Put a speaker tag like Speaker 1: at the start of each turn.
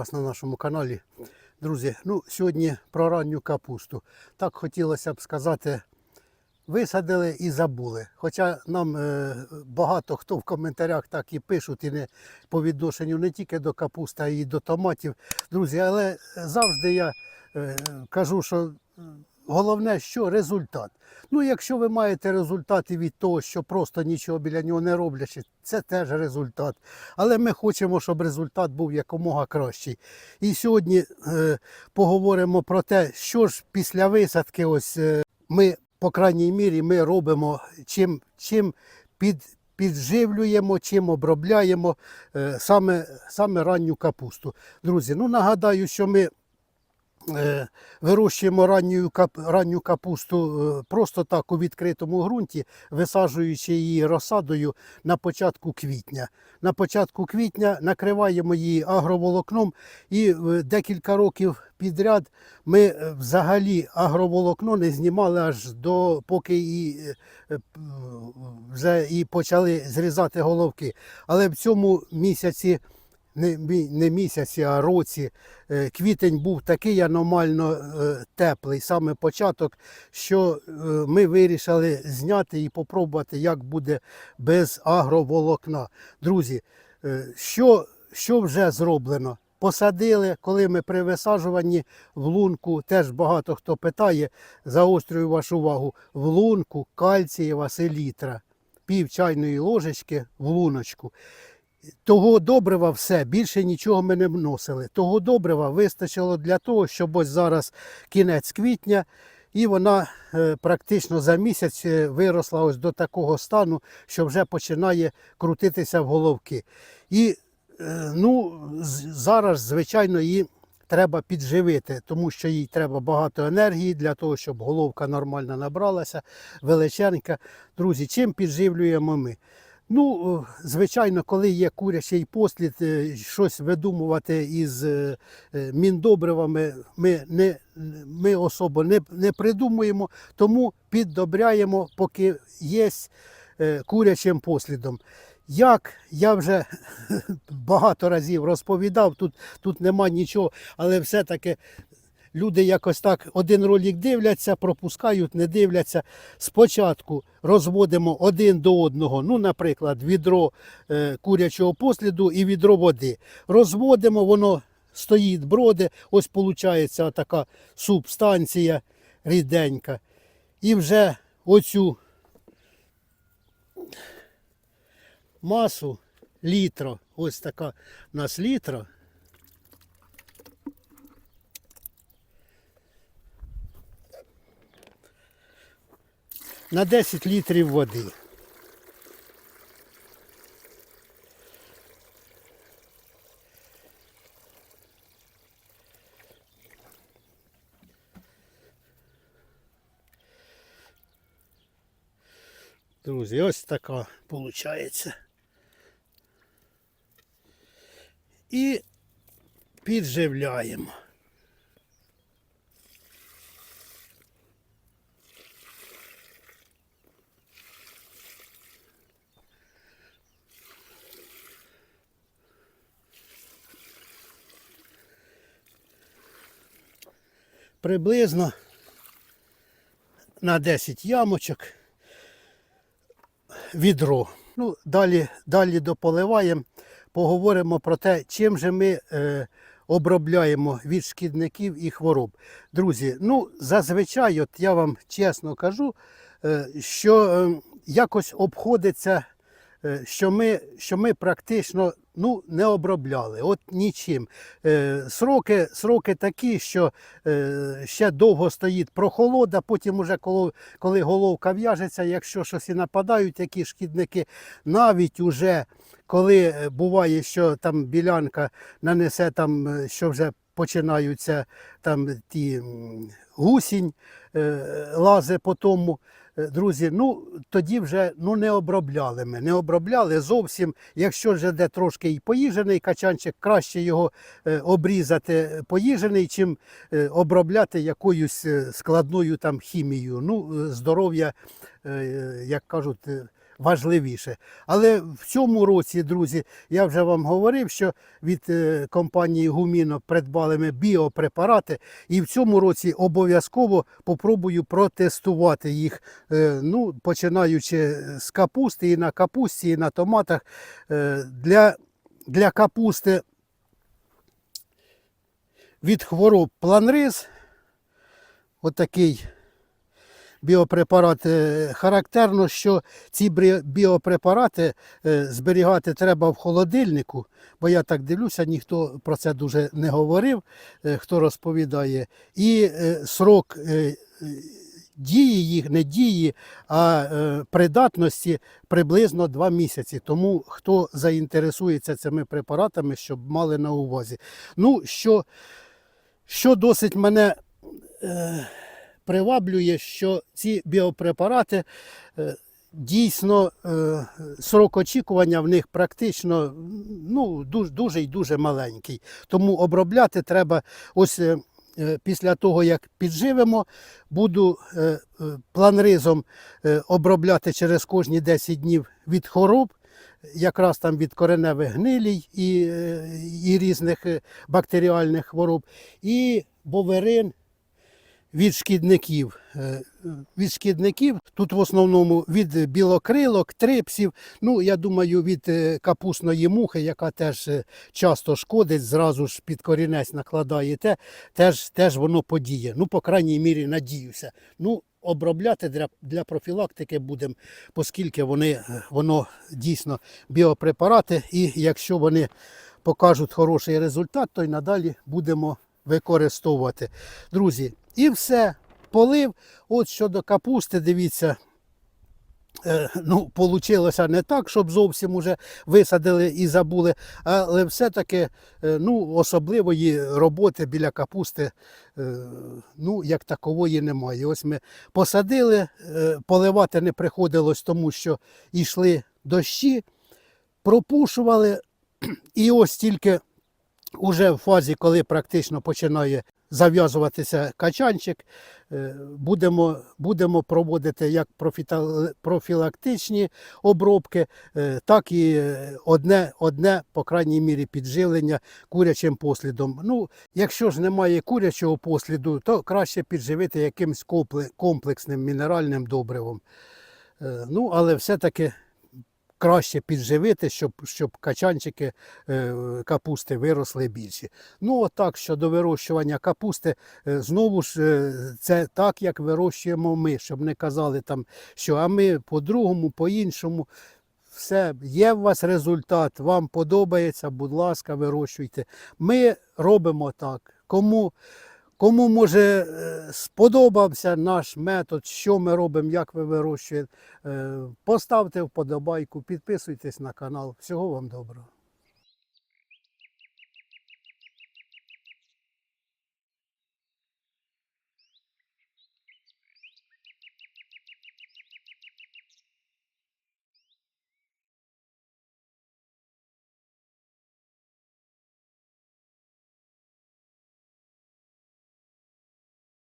Speaker 1: вас на нашому каналі. Друзі, ну сьогодні про ранню капусту. Так хотілося б сказати, висадили і забули. Хоча нам е, багато хто в коментарях так і пишуть, і не по відношенню не тільки до капусти, а й до томатів. Друзі, але завжди я е, кажу, що е, головне, що результат. Ну, якщо ви маєте результати від того, що просто нічого біля нього не роблячи, це теж результат. Але ми хочемо, щоб результат був якомога кращий. І сьогодні е, поговоримо про те, що ж після висадки, ось е, ми, по крайній мірі, ми робимо, чим, чим під, підживлюємо, чим обробляємо е, саме, саме ранню капусту. Друзі, ну нагадаю, що ми вирощуємо ранню, ранню капусту е, просто так у відкритому ґрунті, висаджуючи її розсадою на початку квітня. На початку квітня накриваємо її агроволокном і е, декілька років підряд ми е, взагалі агроволокно не знімали аж до поки і е, е, вже і почали зрізати головки. Але в цьому місяці не, не місяці, а році. е, Квітень був такий аномально е, теплий, саме початок, що е, ми вирішили зняти і попробувати, як буде без агроволокна. Друзі, що, що вже зроблено? Посадили, коли ми при висаджуванні в лунку, теж багато хто питає, заострюю вашу увагу, в лунку кальцієва селітра, пів чайної ложечки в луночку. Того добрива все, більше нічого ми не вносили. Того добрива вистачило для того, щоб ось зараз кінець квітня, і вона е, практично за місяць е, виросла ось до такого стану, що вже починає крутитися в головки. І е, ну, зараз, звичайно, її треба підживити, тому що їй треба багато енергії для того, щоб головка нормально набралася, величенька. Друзі, чим підживлюємо ми? Ну, звичайно, коли є курячий послід, е, щось видумувати із е, е, міндобривами ми, не, ми особо не, не придумуємо, тому піддобряємо, поки є курячим послідом. Як я вже багато разів розповідав, тут, тут нема нічого, але все-таки люди якось так один ролик дивляться, пропускають, не дивляться. Спочатку розводимо один до одного, ну, наприклад, відро е, курячого посліду і відро води. Розводимо, воно стоїть, броди, ось виходить така субстанція ріденька. І вже оцю масу літро, ось така у нас літра. На 10 літрів води. Друзі, ось така виходить. І підживляємо. Приблизно на 10 ямочок відро. Ну, далі, далі дополиваємо, поговоримо про те, чим же ми е, обробляємо від шкідників і хвороб. Друзі, ну зазвичай, от я вам чесно кажу, е, що е, якось обходиться, е, що ми, що ми практично ну, не обробляли. От нічим. Е, сроки, сроки такі, що е, ще довго стоїть прохолода, потім уже коли, головка в'яжеться, якщо щось і нападають, які шкідники, навіть уже коли е, буває, що там білянка нанесе там, що вже починаються там ті гусінь, лази по тому. Е, Друзі, ну тоді вже ну, не обробляли ми, не обробляли зовсім. Якщо вже де трошки і поїжений качанчик, краще його е, обрізати поїжений, чим е, обробляти якоюсь е, складною там хімією. Ну, е, здоров'я, е, як кажуть, е, важливіше. Але в цьому році, друзі, я вже вам говорив, що від е, компанії Гуміно придбали ми біопрепарати, і в цьому році обов'язково попробую протестувати їх, е, ну, починаючи з капусти, і на капусті, і на томатах. Е, Для, для капусти від хвороб планриз. Отакий біопрепарат. Е, Характерно, що ці біопрепарати е, зберігати треба в холодильнику, бо я так дивлюся, ніхто про це дуже не говорив, е, хто розповідає. І срок дії їх, не дії, а придатності приблизно 2 місяці. Тому хто заінтересується цими препаратами, щоб мали на увазі. Ну, що, що досить мене приваблює, що ці біопрепарати е, дійсно е, срок очікування в них практично ну, дуже, і дуже маленький. Тому обробляти треба ось. е, Після того, як підживемо, буду планризом обробляти через кожні 10 днів від хвороб, якраз там від кореневих гнилій і, і різних бактеріальних хвороб, і боверин від шкідників. Е, Від шкідників тут в основному від білокрилок, трипсів. Ну, я думаю, від е, капусної мухи, яка теж е, часто шкодить, зразу ж під корінець накладає те, теж, теж воно подіє. Ну, по крайній мірі, надіюся. Ну, обробляти для, для профілактики будемо, оскільки вони, воно дійсно біопрепарати, і якщо вони покажуть хороший результат, то й надалі будемо використовувати. Друзі, і все. Полив. От щодо капусти, дивіться. е, Ну, получилося не так, щоб зовсім уже висадили і забули, але все-таки е, ну, особливої роботи біля капусти е, ну, як такової немає. Ось ми посадили, поливати не приходилось, тому що йшли дощі, пропушували, і ось тільки Уже в фазі, коли практично починає зав'язуватися качанчик, е, будемо, будемо проводити як профілактичні обробки, е, так і одне, одне, по крайній мірі, підживлення курячим послідом. Ну, якщо ж немає курячого посліду, то краще підживити компле- комплексним мінеральним добривом. Е, Ну, але все-таки краще підживити, щоб, щоб качанчики е, капусти виросли більші. Ну, отак, щодо вирощування капусти, е, знову ж е, це так, як вирощуємо ми, щоб не казали там, що а ми по-другому, по-іншому. Все, є у вас результат, вам подобається, будь ласка, вирощуйте. Ми робимо так. Кому, кому може е, сподобався наш метод, що ми робимо, як ви вирощуєте, е, поставте вподобайку, підписуйтесь на канал. Всього вам доброго.